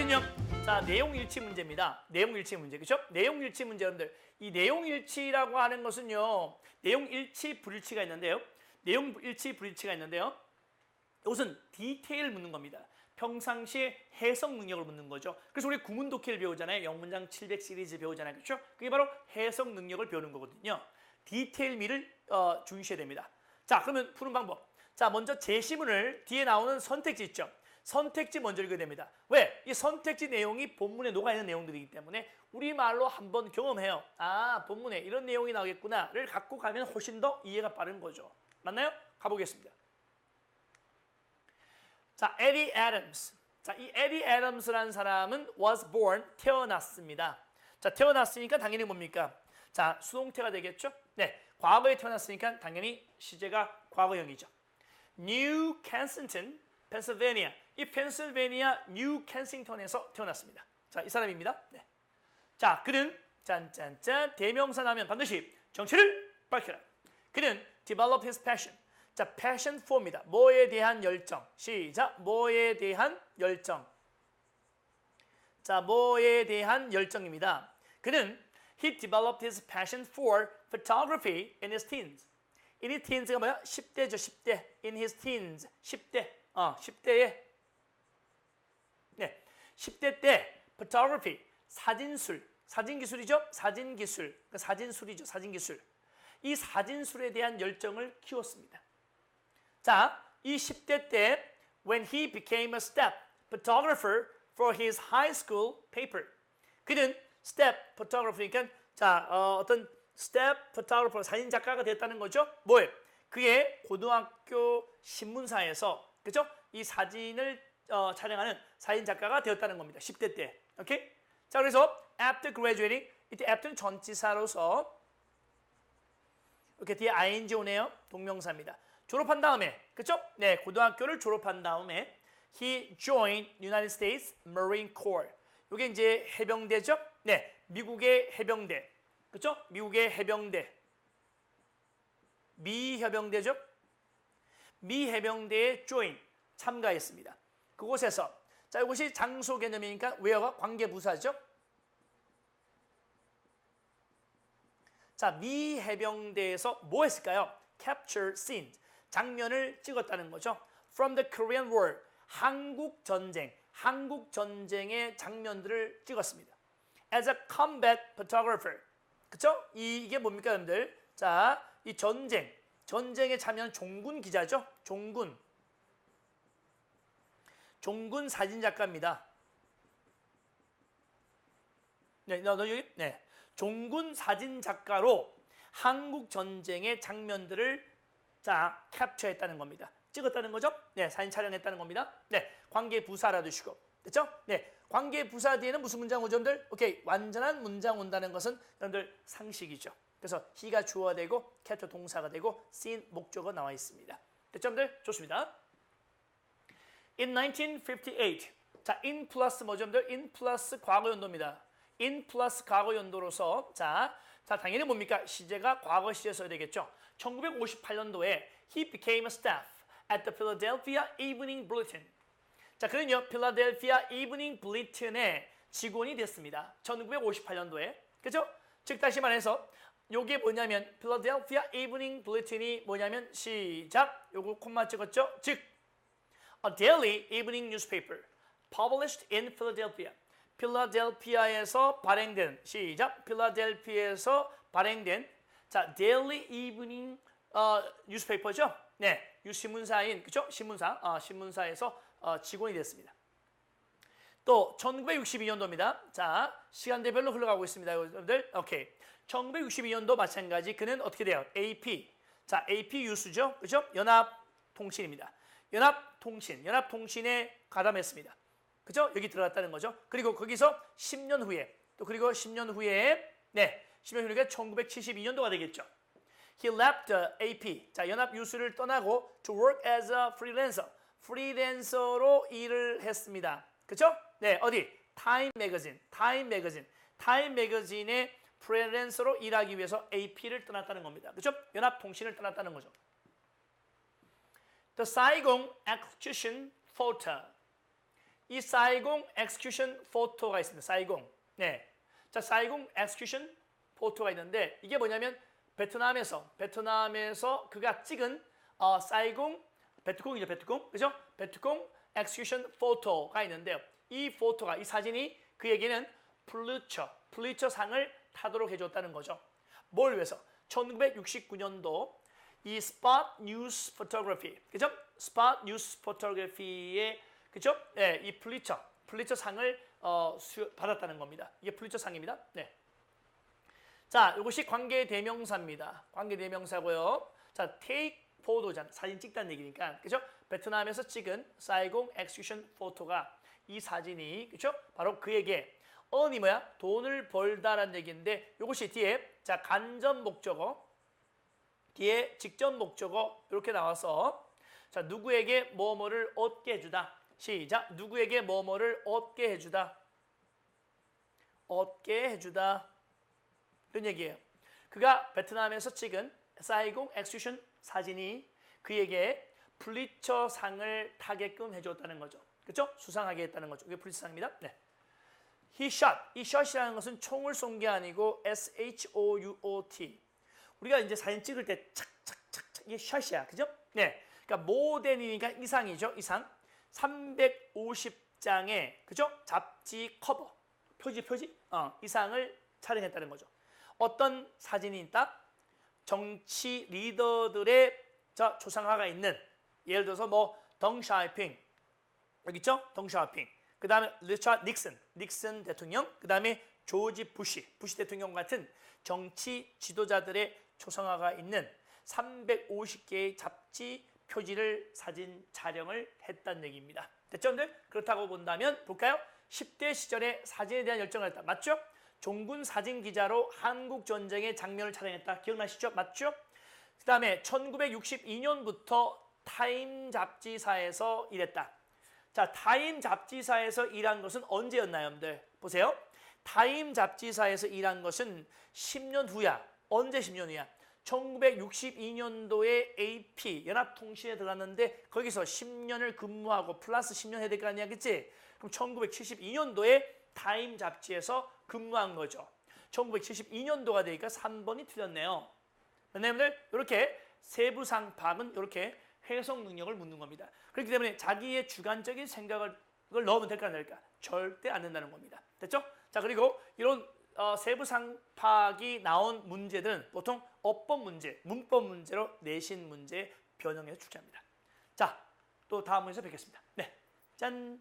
그럼요. 자, 내용 일치 문제입니다. 내용 일치 문제. 그렇죠? 내용 일치 문제 여러분들. 이 내용 일치라고 하는 것은요. 내용 일치 불일치가 있는데요. 내용 일치 불일치가 있는데요. 이것은 디테일 묻는 겁니다. 평상시에 해석 능력을 묻는 거죠. 그래서 우리 구문 독해를 배우잖아요. 영문장 700 시리즈 배우잖아요. 그렇죠? 그게 바로 해석 능력을 배우는 거거든요. 디테일 미를 어, 중시해야 됩니다. 자, 그러면 푸는 방법. 자, 먼저 제시문을 뒤에 나오는 선택지 있죠. 선택지 먼저 읽어야 됩니다. 왜? 이 선택지 내용이 본문에 녹아있는 내용들이기 때문에 우리말로 한번 경험해요. 아, 본문에 이런 내용이 나오겠구나를 갖고 가면 훨씬 더 이해가 빠른 거죠. 맞나요? 가보겠습니다. 자, 에디 애덤스. 자, 이 에디 애덤스라는 사람은 was born 태어났습니다. 자, 태어났으니까 당연히 뭡니까? 자, 수동태가 되겠죠? 네, 과거에 태어났으니까 당연히 시제가 과거형이죠. New Kensington, 펜실베니아. 이 펜실베니아 뉴 켄싱턴에서 태어났습니다. 자, 이 사람입니다. 네. 자, 그는 짠짠짠 대명사 나면 반드시 정체를 밝혀라. 그는 develop his passion. 자, passion for입니다. 뭐에 대한 열정. 시작. 뭐에 대한 열정. 자, 뭐에 대한 열정입니다. 그는 he developed his passion for photography in his teens. in his teens가 뭐야? 10대죠, 10대. in his teens. 10대. 어, 10대에 네. 10대 때 photography 사진술, 사진 기술이죠? 사진 기술. 그러니까 사진술이죠. 사진 기술. 이 사진술에 대한 열정을 키웠습니다. 자, 이 10대 때 when he became a step photographer for his high school paper. 그는 step photographer니까 자, 어, 어떤 step photographer 사진 작가가 됐다는 거죠. 뭐예요? 그의 고등학교 신문사에서 그죠? 이 사진을 어, 촬영하는 사진 작가가 되었다는 겁니다. 10대 때. 오케이? 자, 그래서 after graduating 이때 after는 전치사로서 이렇게 뒤에 ing 오네요. 동명사입니다. 졸업한 다음에 그죠? 네, 고등학교를 졸업한 다음에 he joined United States Marine Corps. 이게 이제 해병대죠? 네, 미국의 해병대. 그죠? 미국의 해병대. 미 해병대죠? 미 해병대에 join 참가했습니다. 그곳에서 자 이것이 장소 개념이니까 웨어가 관계 부사죠. 자, 미 해병대에서 뭐 했을까요? capture scene 장면을 찍었다는 거죠. From the Korean War 한국 전쟁, 한국 전쟁의 장면들을 찍었습니다. As a combat photographer. 그쵸? 이, 이게 뭡니까, 여러분들? 자, 이 전쟁, 전쟁에 참여한 종군 기자죠? 종군. 종군 사진 작가입니다. 네, 너, 너 여기? 네. 종군 사진 작가로 한국 전쟁의 장면들을 자, 캡처했다는 겁니다. 찍었다는 거죠? 네, 사진 촬영했다는 겁니다. 네, 관계 부사 알아두시고. 됐죠? 네, 관계 부사 뒤에는 무슨 문장 여러분들? 오케이, 완전한 문장 온다는 것은 여러분들 상식이죠. 그래서 he가 주어가 되고 캡처 동사가 되고 seen 목적어 나와 있습니다. 됐죠, 여러분들? 좋습니다. In 1958. 자, in 플러스 뭐죠, in 플러스 과거 연도입니다. in 플러스 과거 연도로서 자, 자 당연히 뭡니까? 시제가 과거 시제 써야 되겠죠. 1958년도에 he became a staff at the Philadelphia Evening Bulletin. 자, 그는요, 필라델피아 이브닝 블리튼의 직원이 됐습니다. 1958년도에. 그죠? 즉, 다시 말해서, 요게 뭐냐면, 필라델피아 이브닝 블리튼이 뭐냐면, 시작. 요거 콤마 찍었죠? 즉, a daily evening newspaper published in Philadelphia. 필라델피아에서 발행된, 시작. 필라델피아에서 발행된, 자, daily evening 어, 뉴스페이퍼죠? 네, 유신문사인, 그죠? 신문사, 어, 신문사에서 어, 직원이 됐습니다. 또 1962년도입니다. 자, 시간대별로 흘러가고 있습니다. 여러분들. 오케이. 1962년도 마찬가지 그는 어떻게 돼요? AP. 자, AP 유수죠. 그죠? 연합 통신입니다. 연합통신, 연합통신에 가담했습니다. 그죠? 여기 들어갔다는 거죠. 그리고 거기서 10년 후에 또 그리고 10년 후에 네, 10년 후에 1972년도가 되겠죠. He left AP. 자, 연합 유수를 떠나고 to work as a freelancer. 프리랜서로 일을 했습니다. 그렇죠? 네, 어디? 타임 매거진. 타임 매거진. 타임 매거진의 프리랜서로 일하기 위해서 AP를 떠났다는 겁니다. 그렇죠? 연합 통신을 떠났다는 거죠. The Saigon Execution Photo. 이 사이공 엑스큐션 포토가 있습니다. 사이공. 네. 자, 사이공 엑스큐션 포토가 있는데 이게 뭐냐면 베트남에서 베트남에서 그가 찍은 어, 사이공 베트콩이죠, 베트콩. 그죠? 베트콩 엑스큐션 포토가 있는데요. 이 포토가 이 사진이 그에게는 플루처, 플리처 상을 타도록 해줬다는 거죠. 뭘 위해서? 1969년도 이 스팟 뉴스 포토그래피, 그죠? 스팟 뉴스 포토그래피의 그죠? 네, 이 플리처, 플리처 상을 어, 수, 받았다는 겁니다. 이게 플리처 상입니다. 네. 자, 이것이 관계 대명사입니다. 관계 대명사고요. 자, take 포도잖아. 사진 찍다는 얘기니까. 그죠? 베트남에서 찍은 사이공 엑스큐션 포토가 이 사진이 그죠? 바로 그에게 언이 뭐야? 돈을 벌다라는 얘기인데 이것이 뒤에 자, 간접 목적어 뒤에 직접 목적어 이렇게 나와서 자, 누구에게 뭐뭐를 얻게 해주다. 시작. 누구에게 뭐뭐를 얻게 해주다. 얻게 해주다. 이런 얘기예요. 그가 베트남에서 찍은 사이공 엑스큐션 사진이 그에게 플리처 상을 타게끔 해줬다는 거죠. 그렇죠? 수상하게 했다는 거죠. 이게 플리처 상입니다. 네. He shot. 이 shot이라는 것은 총을 쏜 게 아니고 S H O U O T. 우리가 이제 사진 찍을 때 착착착착 이게 샷이야. 그죠? 네. 그러니까 모델이니까 이상이죠. 이상. 350장의 그죠? 잡지 커버. 표지 표지. 어, 이상을 촬영했다는 거죠. 어떤 사진이 있다? 정치 리더들의 자 조상화가 있는 예를 들어서 뭐 덩샤이핑 여기 있죠? 덩샤이핑. 그 다음에 리차드 닉슨, 닉슨 대통령. 그 다음에 조지 부시, 부시 대통령 같은 정치 지도자들의 조상화가 있는 350개의 잡지 표지를 사진 촬영을 했다는 얘기입니다. 됐죠, 여러분들? 그렇다고 본다면 볼까요? 10대 시절에 사진에 대한 열정을 했다. 맞죠? 종군 사진 기자로 한국 전쟁의 장면을 촬영했다. 기억나시죠? 맞죠? 그 다음에 1962년부터 타임 잡지사에서 일했다. 자, 타임 잡지사에서 일한 것은 언제였나요, 여러분들? 보세요. 타임 잡지사에서 일한 것은 10년 후야. 언제 10년 후야? 1962년도에 AP 연합통신에 들어갔는데 거기서 10년을 근무하고 플러스 10년 해야 될 거 아니야, 그치? 그럼 1972년도에 타임 잡지에서 근무한 거죠. 1972년도가 되니까 3번이 틀렸네요. 여러분들 이렇게 세부상파은 이렇게 해석 능력을 묻는 겁니다. 그렇기 때문에 자기의 주관적인 생각을 넣으면 될까 안 될까? 절대 안 된다는 겁니다. 됐죠? 자 그리고 이런 어, 세부상파악이 나온 문제들은 보통 어법 문제, 문법 문제로 내신 문제 변형해서 출제합니다. 자, 또 다음 문제에서 뵙겠습니다. 네, 짠.